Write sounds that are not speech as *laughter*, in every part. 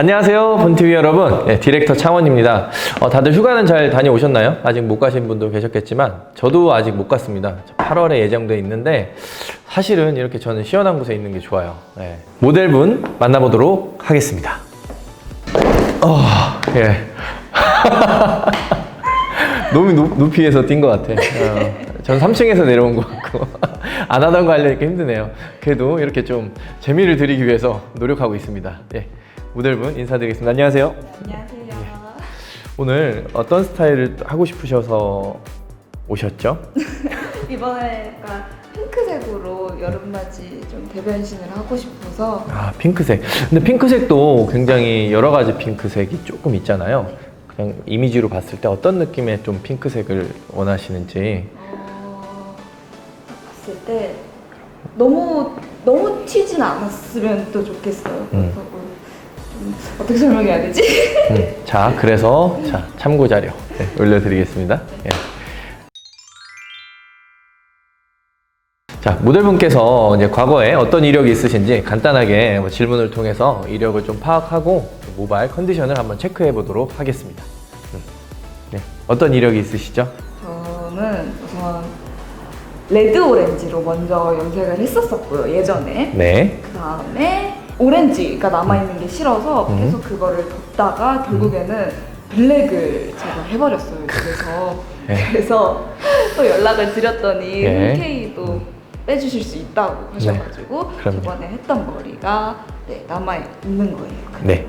안녕하세요, 본TV 여러분. 네, 디렉터 창원입니다. 어, 다들 휴가는 잘 다녀오셨나요? 아직 못 가신 분도 계셨겠지만, 저도 아직 못 갔습니다. 8월에 예정돼 있는데, 사실은 이렇게 저는 시원한 곳에 있는 게 좋아요. 네. 모델분 만나보도록 하겠습니다. 어, 예. *laughs* 너무 높, 높이에서 뛴 것 같아. 어, 전 3층에서 내려온 것 같고. *laughs* 안 하던 거 하려니까 힘드네요. 그래도 이렇게 좀 재미를 드리기 위해서 노력하고 있습니다. 예. 모델분 인사드리겠습니다. 안녕하세요. 안녕하세요. 오늘 어떤 스타일을 하고 싶으셔서 오셨죠? *laughs* 이번에 약간 핑크색으로 여름맞이 좀 대변신을 하고 싶어서 아, 핑크색. 근데 핑크색도 굉장히 여러 가지 핑크색이 조금 있잖아요. 그냥 이미지로 봤을 때 어떤 느낌의 좀 핑크색을 원하시는지. 어, 봤을 때 너무 너무 튀진 않았으면 또 좋겠어요. 음. 그래서 어떻게 설명해야 되지? 음, 자, 그래서 자 참고 자료 네, 올려드리겠습니다. 예. 자, 모델분께서 이제 과거에 어떤 이력이 있으신지 간단하게 뭐 질문을 통해서 이력을 좀 파악하고 모바일 컨디션을 한번 체크해 보도록 하겠습니다. 음, 네, 어떤 이력이 있으시죠? 저는 우선 레드 오렌지로 먼저 염색을 했었었고요 예전에. 네. 그 다음에 오렌지가 남아있는 게 싫어서 음. 계속 그거를 뒀다가 결국에는 블랙을 제가 해버렸어요. 그래서 예. 그래서 또 연락을 드렸더니 예. 흔쾌히도 빼주실 수 있다고 하셔가지고 네. 그럼요. 저번에 했던 머리가 네, 남아 있는 거예요. 네.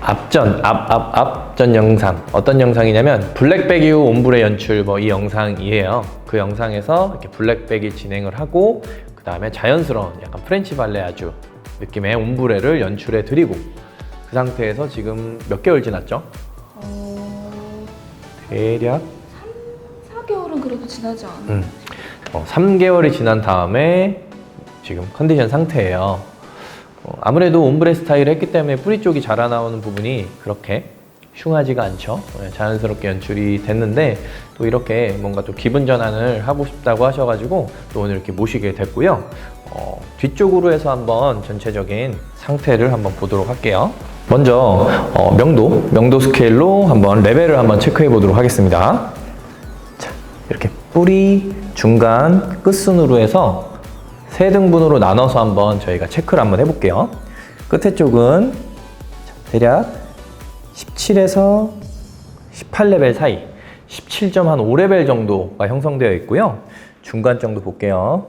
앞전, 앞, 앞, 앞전 영상. 어떤 영상이냐면, 블랙백 이후 옴브레 연출 뭐 이 영상이에요. 그 영상에서 이렇게 블랙백이 진행을 하고, 그 다음에 자연스러운 약간 프렌치 발레 아주 느낌의 옴브레를 연출해 드리고, 그 상태에서 지금 몇 개월 지났죠? 어, 대략 4개월은 그래도 지나지 않아요. 음, 어, 3개월이 지난 다음에 지금 컨디션 상태예요. 어, 아무래도 옴브레 스타일을 했기 때문에 뿌리 쪽이 자라나오는 부분이 그렇게 흉하지가 않죠. 네, 자연스럽게 연출이 됐는데 또 이렇게 뭔가 또 기분 전환을 하고 싶다고 하셔가지고 또 오늘 이렇게 모시게 됐고요. 어, 뒤쪽으로 해서 한번 전체적인 상태를 한번 보도록 할게요. 먼저 어, 명도, 명도 스케일로 한번 레벨을 한번 체크해 보도록 하겠습니다. 자, 이렇게 뿌리, 중간, 끝순으로 해서 세 등분으로 나눠서 한번 저희가 체크를 한번 해볼게요. 끝에 쪽은 자, 대략 17에서 18레벨 사이, 17.5레벨 정도가 형성되어 있고요. 중간 정도 볼게요.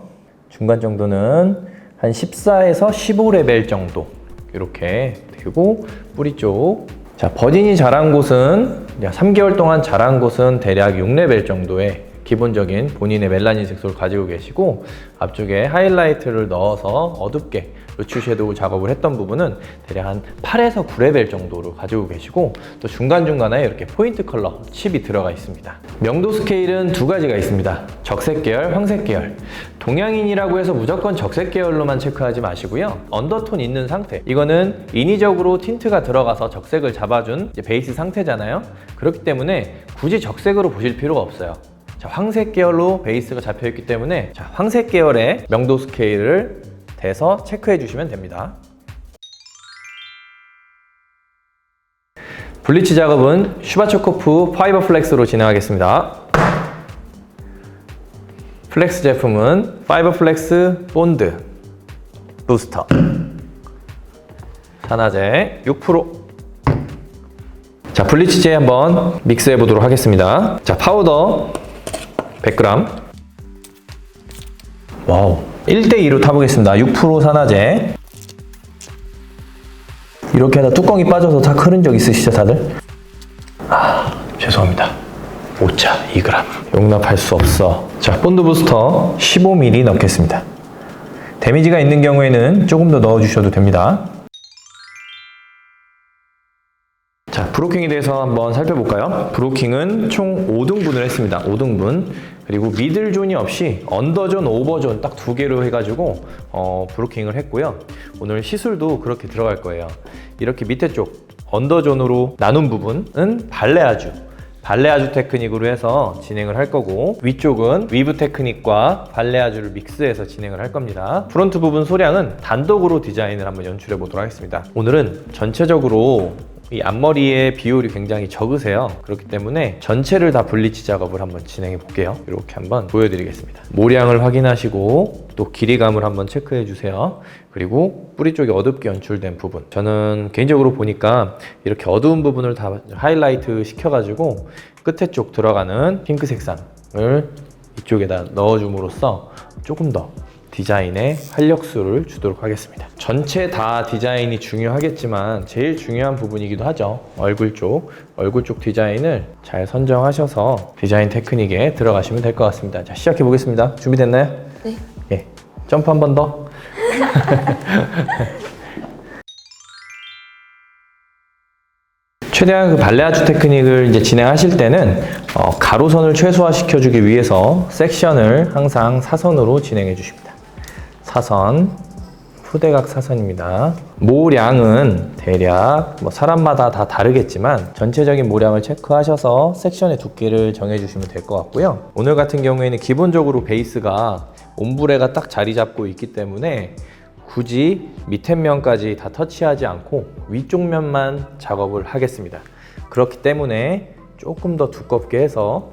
중간 정도는 한 14에서 15레벨 정도 이렇게 되고 뿌리 쪽. 자 버진이 자란 곳은 3개월 동안 자란 곳은 대략 6레벨 정도의 기본적인 본인의 멜라닌 색소를 가지고 계시고 앞쪽에 하이라이트를 넣어서 어둡게 루츠 섀도우 작업을 했던 부분은 대략 한 8에서 9레벨 정도로 가지고 계시고 또 중간중간에 이렇게 포인트 컬러 칩이 들어가 있습니다. 명도 스케일은 두 가지가 있습니다. 적색 계열, 황색 계열. 동양인이라고 해서 무조건 적색 계열로만 체크하지 마시고요. 언더톤 있는 상태. 이거는 인위적으로 틴트가 들어가서 적색을 잡아준 베이스 상태잖아요. 그렇기 때문에 굳이 적색으로 보실 필요가 없어요. 자, 황색 계열로 베이스가 잡혀 있기 때문에 자, 황색 계열의 명도 스케일을 대서 체크해 주시면 됩니다. 블리치 작업은 슈바초코프 파이버 플렉스로 진행하겠습니다. 플렉스 제품은 파이버 플렉스 본드 부스터 산화제 6%. 자, 블리치제 한번 믹스해 보도록 하겠습니다. 자, 파우더 100g. 와우. 1대2로 타보겠습니다. 6% 산화제. 이렇게 하다 뚜껑이 빠져서 다 흐른 적 있으시죠, 다들? 아, 죄송합니다. 오차 2g. 용납할 수 없어. 자, 본드 부스터 15ml 넣겠습니다. 데미지가 있는 경우에는 조금 더 넣어주셔도 됩니다. 자, 브로킹에 대해서 한번 살펴볼까요? 브로킹은 총 5등분을 했습니다. 5등분. 그리고 미들 존이 없이 언더존, 오버존 딱 두 개로 해가지고 어, 브로킹을 했고요. 오늘 시술도 그렇게 들어갈 거예요. 이렇게 밑에 쪽 언더존으로 나눈 부분은 발레아주, 발레아주 테크닉으로 해서 진행을 할 거고 위쪽은 위브 테크닉과 발레아주를 믹스해서 진행을 할 겁니다. 프론트 부분 소량은 단독으로 디자인을 한번 연출해 보도록 하겠습니다. 오늘은 전체적으로 이 앞머리의 비율이 굉장히 적으세요. 그렇기 때문에 전체를 다 블리치 작업을 한번 진행해 볼게요. 이렇게 한번 보여드리겠습니다. 모량을 확인하시고 또 길이감을 한번 체크해 주세요. 그리고 뿌리 쪽에 어둡게 연출된 부분. 저는 개인적으로 보니까 이렇게 어두운 부분을 다 하이라이트 시켜가지고 끝에 쪽 들어가는 핑크 색상을 이쪽에다 넣어줌으로써 조금 더 디자인에 활력수를 주도록 하겠습니다. 전체 다 디자인이 중요하겠지만 제일 중요한 부분이기도 하죠. 얼굴 쪽, 얼굴 쪽 디자인을 잘 선정하셔서 디자인 테크닉에 들어가시면 될 것 같습니다. 자, 시작해 보겠습니다. 준비됐나요? 네. 예. 점프 한 번 더. *laughs* 최대한 그 발레 아주 테크닉을 이제 진행하실 때는 어, 가로선을 최소화시켜주기 위해서 섹션을 항상 사선으로 진행해 주십니다. 사선, 후대각 사선입니다. 모량은 대략 뭐 사람마다 다 다르겠지만 전체적인 모량을 체크하셔서 섹션의 두께를 정해주시면 될 것 같고요. 오늘 같은 경우에는 기본적으로 베이스가 옴브레가 딱 자리 잡고 있기 때문에 굳이 밑에 면까지 다 터치하지 않고 위쪽 면만 작업을 하겠습니다. 그렇기 때문에 조금 더 두껍게 해서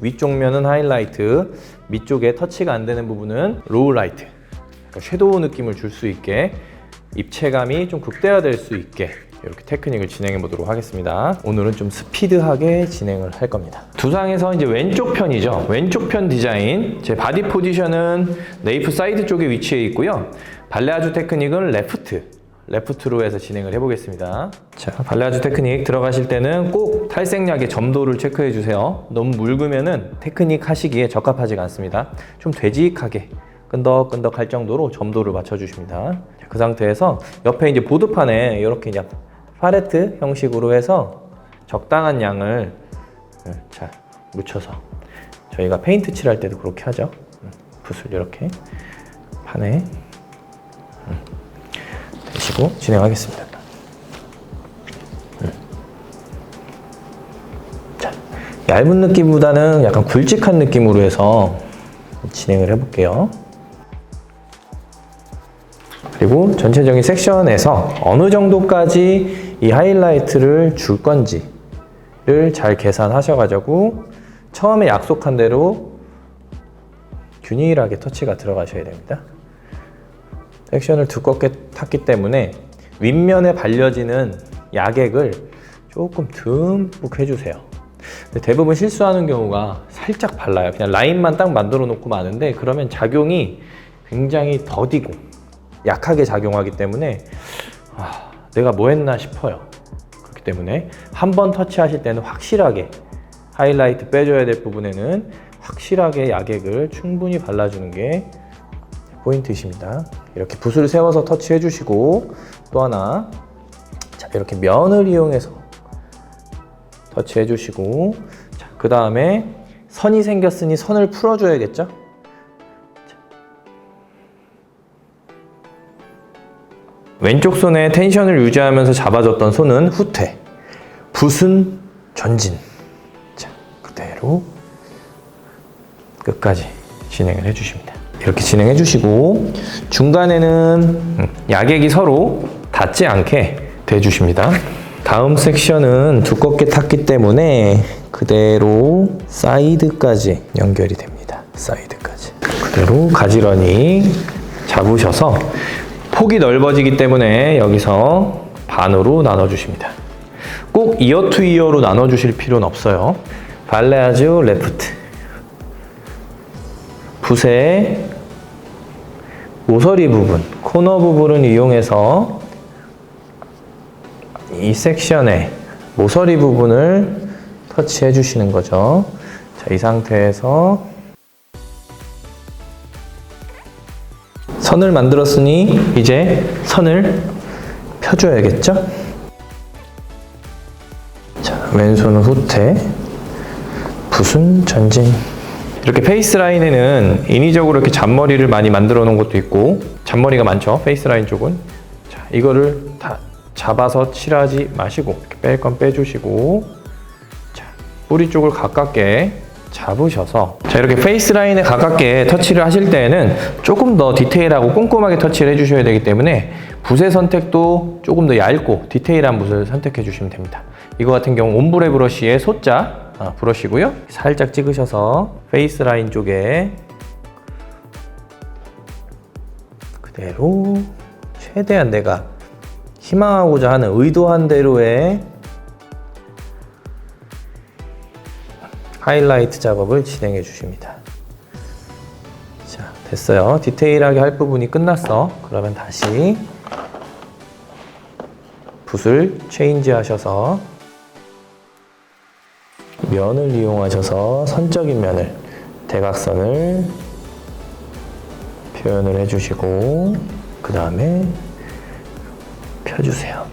위쪽 면은 하이라이트, 밑쪽에 터치가 안 되는 부분은 로우 라이트. 그러니까 섀도우 느낌을 줄 수 있게 입체감이 좀 극대화될 수 있게 이렇게 테크닉을 진행해 보도록 하겠습니다. 오늘은 좀 스피드하게 진행을 할 겁니다. 두상에서 이제 왼쪽 편이죠. 왼쪽 편 디자인. 제 바디 포지션은 네이프 사이드 쪽에 위치해 있고요. 발레아주 테크닉은 레프트. 레프트로 해서 진행을 해보겠습니다. 자, 발레아주 테크닉 들어가실 때는 꼭 탈색약의 점도를 체크해 주세요. 너무 묽으면은 테크닉 하시기에 적합하지가 않습니다. 좀 되직하게 끈덕끈덕 할 정도로 점도를 맞춰주십니다. 자, 그 상태에서 옆에 이제 보드판에 이렇게 이제 파레트 형식으로 해서 적당한 양을 음, 자 묻혀서 저희가 페인트 칠할 때도 그렇게 하죠. 음, 붓을 이렇게 판에 음, 대시고 진행하겠습니다. 음. 자, 얇은 느낌보다는 약간 굵직한 느낌으로 해서 진행을 해볼게요. 그리고 전체적인 섹션에서 어느 정도까지 이 하이라이트를 줄 건지를 잘 계산하셔가지고 처음에 약속한 대로 균일하게 터치가 들어가셔야 됩니다. 섹션을 두껍게 탔기 때문에 윗면에 발려지는 야객을 조금 듬뿍 해주세요. 대부분 실수하는 경우가 살짝 발라요. 그냥 라인만 딱 만들어 놓고 마는데 그러면 작용이 굉장히 더디고 약하게 작용하기 때문에 아, 내가 뭐 했나 싶어요. 그렇기 때문에 한 번 터치하실 때는 확실하게 하이라이트 빼줘야 될 부분에는 확실하게 야객을 충분히 발라주는 게 포인트이십니다. 이렇게 붓을 세워서 터치해 주시고 또 하나 자, 이렇게 면을 이용해서 터치해 주시고 그 다음에 선이 생겼으니 선을 풀어줘야겠죠? 왼쪽 손에 텐션을 유지하면서 잡아줬던 손은 후퇴, 붓은 전진. 자, 그대로 끝까지 진행을 해주십니다. 이렇게 진행해 주시고 중간에는 음, 야객이 서로 닿지 않게 대주십니다. 다음 섹션은 두껍게 탔기 때문에 그대로 사이드까지 연결이 됩니다. 사이드까지. 그대로 가지런히 잡으셔서 폭이 넓어지기 때문에 여기서 반으로 나눠주십니다. 꼭 이어 투 이어로 나눠주실 필요는 없어요. 발레아주 레프트. 붓의 모서리 부분, 코너 부분을 이용해서 이 섹션의 모서리 부분을 터치해 주시는 거죠. 자, 이 상태에서 선을 만들었으니 이제 선을 펴줘야겠죠? 자, 왼손은 후퇴, 붓은 전진. 이렇게 페이스 라인에는 인위적으로 이렇게 잔머리를 많이 만들어 놓은 것도 있고, 잔머리가 많죠, 페이스 라인 쪽은. 자, 이거를 다 잡아서 칠하지 마시고, 뺄 건 빼주시고, 자, 뿌리 쪽을 가깝게 잡으셔서 자 이렇게 페이스 라인에 가깝게 터치를 하실 때에는 조금 더 디테일하고 꼼꼼하게 터치를 해주셔야 되기 때문에 붓의 선택도 조금 더 얇고 디테일한 붓을 선택해 주시면 됩니다. 이거 같은 경우 옴브레 브러쉬의 소자 아, 브러쉬고요. 살짝 찍으셔서 페이스 라인 쪽에 그대로 최대한 내가 희망하고자 하는 의도한 대로의 하이라이트 작업을 진행해 주십니다. 자, 됐어요. 디테일하게 할 부분이 끝났어. 그러면 다시 붓을 체인지 하셔서 면을 이용하셔서 선적인 면을 대각선을 표현을 해주시고 그 다음에 펴주세요.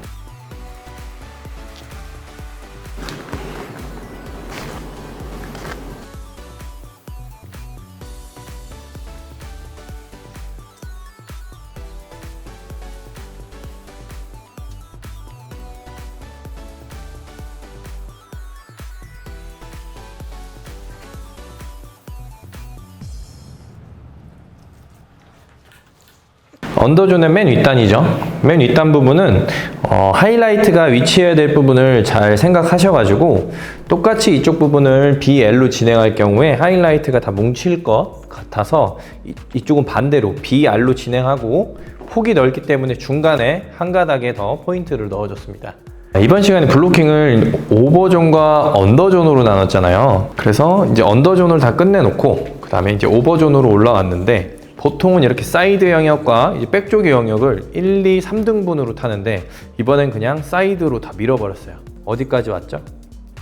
언더존의 맨 윗단이죠. 맨 윗단 부분은 어, 하이라이트가 위치해야 될 부분을 잘 생각하셔가지고 똑같이 이쪽 부분을 BL로 진행할 경우에 하이라이트가 다 뭉칠 것 같아서 이, 이쪽은 반대로 BR로 진행하고 폭이 넓기 때문에 중간에 한 가닥에 더 포인트를 넣어줬습니다. 이번 시간에 블로킹을 오버존과 언더존으로 나눴잖아요. 그래서 이제 언더존을 다 끝내놓고 그 다음에 이제 오버존으로 올라왔는데 보통은 이렇게 사이드 영역과 이제 백쪽의 영역을 1, 2, 3등분으로 타는데 이번엔 그냥 사이드로 다 밀어버렸어요. 어디까지 왔죠?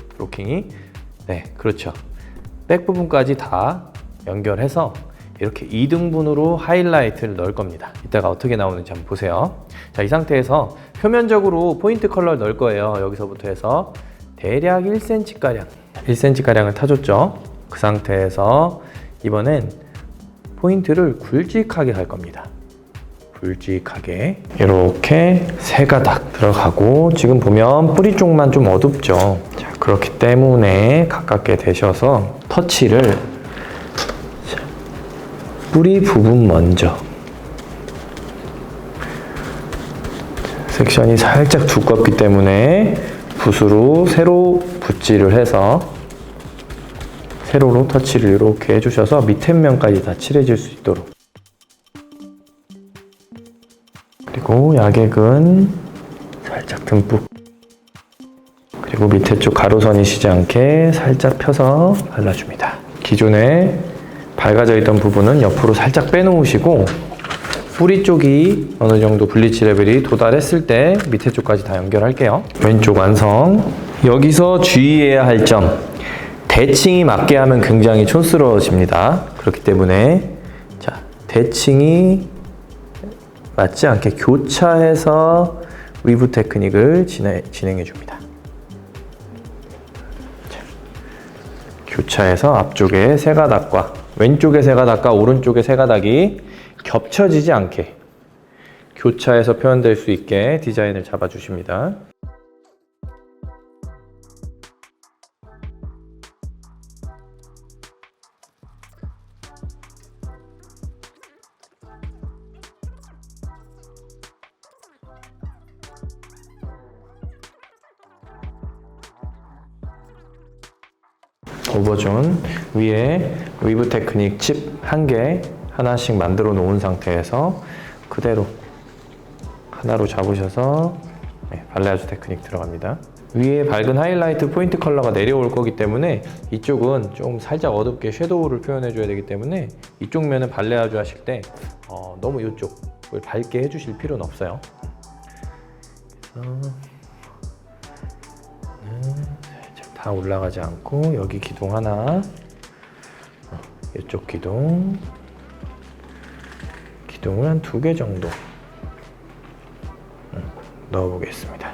블로킹이 네, 그렇죠. 백 부분까지 다 연결해서 이렇게 2등분으로 하이라이트를 넣을 겁니다. 이따가 어떻게 나오는지 한번 보세요. 자, 이 상태에서 표면적으로 포인트 컬러를 넣을 거예요. 여기서부터 해서 대략 1cm가량, 1cm가량을 타줬죠. 그 상태에서 이번엔 포인트를 굵직하게 할 겁니다. 굵직하게 이렇게 세 가닥 들어가고 지금 보면 뿌리 쪽만 좀 어둡죠. 자, 그렇기 때문에 가깝게 대셔서 터치를 자, 뿌리 부분 먼저 섹션이 살짝 두껍기 때문에 붓으로 세로 붓질을 해서 세로로 터치를 이렇게 해주셔서 밑에 면까지 다 칠해질 수 있도록. 그리고 약액은 살짝 듬뿍. 그리고 밑에 쪽 가로선이시지 않게 살짝 펴서 발라줍니다. 기존에 밝아져 있던 부분은 옆으로 살짝 빼놓으시고 뿌리 쪽이 어느 정도 블리치 레벨이 도달했을 때 밑에 쪽까지 다 연결할게요. 왼쪽 완성. 여기서 주의해야 할 점 대칭이 맞게 하면 굉장히 촌스러워집니다. 그렇기 때문에 자 대칭이 맞지 않게 교차해서 위브 테크닉을 진행, 진행해 줍니다. 자, 교차해서 앞쪽에 세 가닥과 왼쪽의 세 가닥과 오른쪽의 세 가닥이 겹쳐지지 않게 교차해서 표현될 수 있게 디자인을 잡아주십니다. 버존 위에 위브 테크닉 칩 한 개 하나씩 만들어 놓은 상태에서 그대로 하나로 잡으셔서 네, 발레아주 테크닉 들어갑니다. 위에 밝은 하이라이트 포인트 컬러가 내려올 거기 때문에 이쪽은 좀 살짝 어둡게 섀도우를 표현해 줘야 되기 때문에 이쪽 면은 발레아주 하실 때 어, 너무 이쪽을 밝게 해주실 필요는 없어요. 그래서 살짝 다 올라가지 않고 여기 기둥 하나 어, 이쪽 기둥 기둥을 한 두 개 정도 음, 넣어 보겠습니다.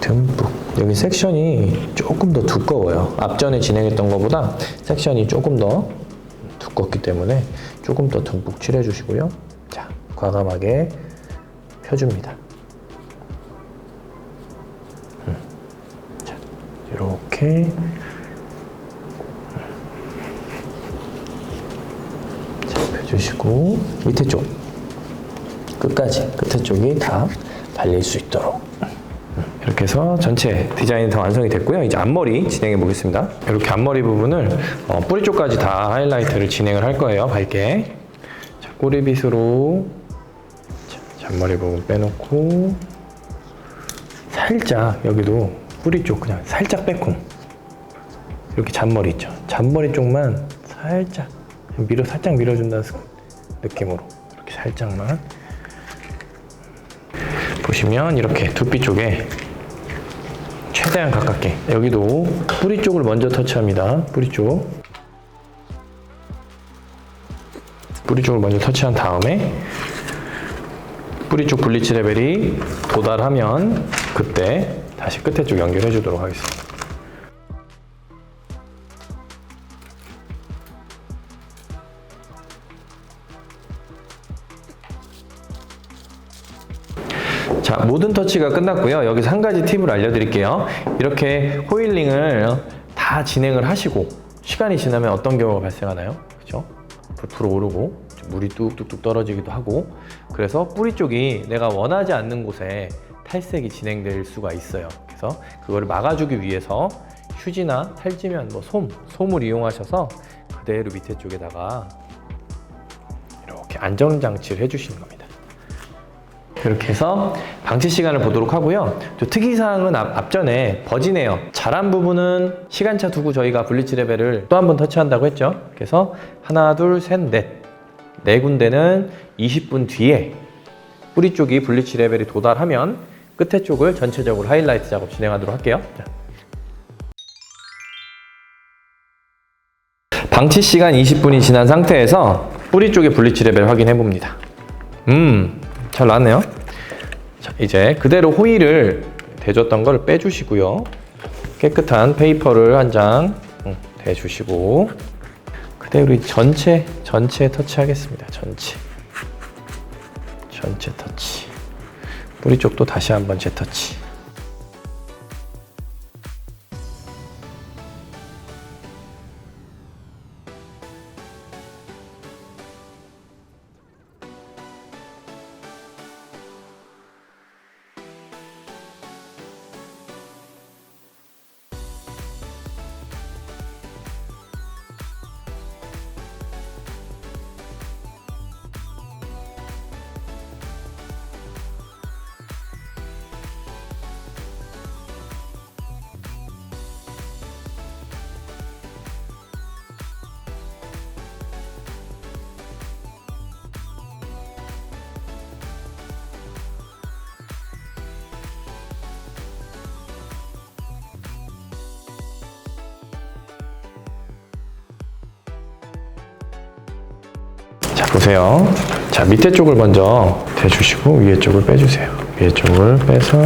듬뿍. 여기 섹션이 조금 더 두꺼워요. 앞전에 진행했던 것보다 섹션이 조금 더 두껍기 때문에 조금 더 듬뿍 칠해 주시고요. 자 과감하게 펴줍니다 자, 펴주시고 밑에 쪽 끝까지 끝에 쪽이 다 발릴 수 있도록 이렇게 해서 전체 디자인이 다 완성이 됐고요. 이제 앞머리 진행해 보겠습니다. 이렇게 앞머리 부분을 어, 뿌리 쪽까지 다 하이라이트를 진행을 할 거예요. 밝게. 자, 꼬리빗으로 자, 잔머리 부분 빼놓고 살짝 여기도 뿌리 쪽 그냥 살짝 빼꼼 이렇게 잔머리 있죠. 잔머리 쪽만 살짝 밀어 살짝 밀어준다는 느낌으로 이렇게 살짝만 보시면 이렇게 두피 쪽에 최대한 가깝게 여기도 뿌리 쪽을 먼저 터치합니다. 뿌리 쪽 뿌리 쪽을 먼저 터치한 다음에 뿌리 쪽 블리치 레벨이 도달하면 그때 다시 끝에 쪽 연결해 주도록 하겠습니다. 자, 모든 터치가 끝났고요. 여기서 한 가지 팁을 알려드릴게요. 이렇게 호일링을 다 진행을 하시고 시간이 지나면 어떤 경우가 발생하나요? 그죠? 부풀어 오르고 물이 뚝뚝뚝 떨어지기도 하고 그래서 뿌리 쪽이 내가 원하지 않는 곳에 탈색이 진행될 수가 있어요. 그래서 그거를 막아주기 위해서 휴지나 탈지면 뭐 솜, 솜을 이용하셔서 그대로 밑에 쪽에다가 이렇게 안정 장치를 해주시는 겁니다. 이렇게 해서 방치 시간을 보도록 하고요. 또 특이사항은 앞, 앞전에 버지네요. 잘한 부분은 시간차 두고 저희가 블리치 레벨을 또 한 번 터치한다고 했죠. 그래서 하나, 둘, 셋, 넷. 네 군데는 20분 뒤에 뿌리 쪽이 블리치 레벨이 도달하면 끝에 쪽을 전체적으로 하이라이트 작업 진행하도록 할게요. 자. 방치 시간 20분이 지난 상태에서 뿌리 쪽의 블리치 레벨 확인해 봅니다. 음, 잘 나왔네요. 자, 이제 그대로 호일을 대줬던 걸 빼주시고요. 깨끗한 페이퍼를 한 장 대주시고 그대로 이 전체 전체 터치하겠습니다. 전체 전체 터치. 뿌리 쪽도 다시 한번 재터치. 자 보세요. 자 밑에 쪽을 먼저 대주시고 위에 쪽을 빼주세요. 위에 쪽을 빼서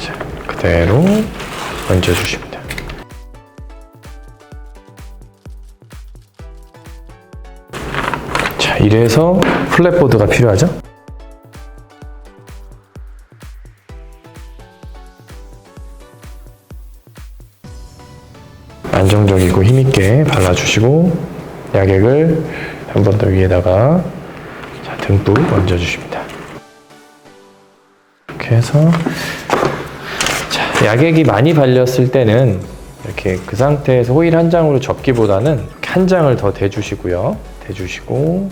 자, 그대로 얹어주십니다. 자 이래서 플랫보드가 필요하죠. 안정적이고 힘있게 발라주시고 약액을 한 번 더 위에다가 자, 듬뿍 얹어주십니다. 이렇게 해서 자, 약액이 많이 발렸을 때는 이렇게 그 상태에서 호일 한 장으로 접기보다는 한 장을 더 대주시고요. 대주시고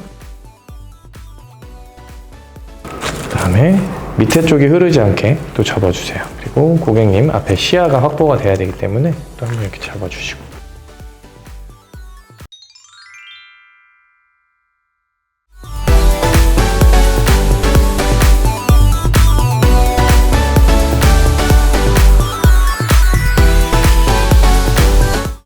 그다음에 밑에 쪽이 흐르지 않게 또 접어주세요. 그리고 고객님 앞에 시야가 확보가 돼야 되기 때문에 또 한번 이렇게 접어주시고